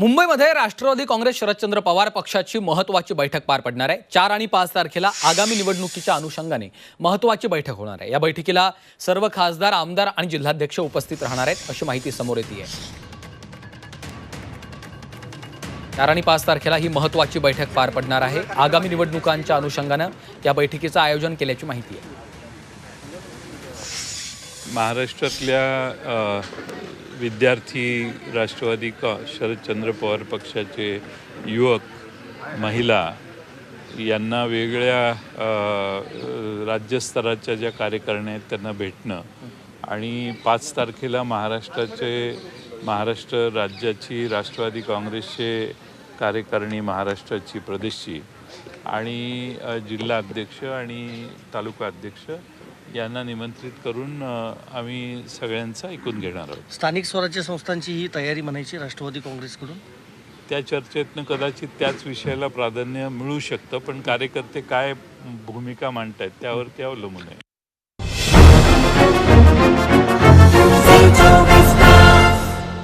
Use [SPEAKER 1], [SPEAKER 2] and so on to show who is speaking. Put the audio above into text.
[SPEAKER 1] मुंबईमध्ये राष्ट्रवादी काँग्रेस शरदचंद्र पवार पक्षाची महत्वाची बैठक पार पडणार आहे. चार आणि पाच तारखेला आगामी निवडणुकीच्या अनुषंगाने महत्वाची बैठक होणार आहे. या बैठकीला सर्व खासदार आमदार आणि जिल्हाध्यक्ष उपस्थित राहणार आहेत अशी माहिती समोर येते चार आणि पाच तारखेला ही महत्वाची बैठक पार पडणार आहे. आगामी निवडणुकांच्या अनुषंगानं या बैठकीचं आयोजन केल्याची माहिती आहे.
[SPEAKER 2] महाराष्ट्रातल्या विद्यार्थी राष्ट्रवादी का शरदचंद्र पवार पक्षाचे युवक महिला यांना वेगळ्या राज्यस्तराच्या ज्या कार्यकारिण्या आहेत त्यांना भेटणं आणि पाच तारखेला महाराष्ट्राचे महाराष्ट्र राज्याची राष्ट्रवादी काँग्रेसचे कार्यकारिणी महाराष्ट्राची प्रदेशची आणि जिल्हा अध्यक्ष आणि तालुका अध्यक्ष यांना निमंत्रित करून आम्ही सगळ्यांचं ऐकून घेणार आहोत.
[SPEAKER 3] स्थानिक स्वराज्य संस्थांची ही तयारी म्हणायची राष्ट्रवादी काँग्रेसकडून?
[SPEAKER 2] त्या चर्चेतनं कदाचित त्याच विषयाला प्राधान्य मिळू शकतं पण कार्यकर्ते काय भूमिका मांडतायत त्यावरती अवलंबून आहे.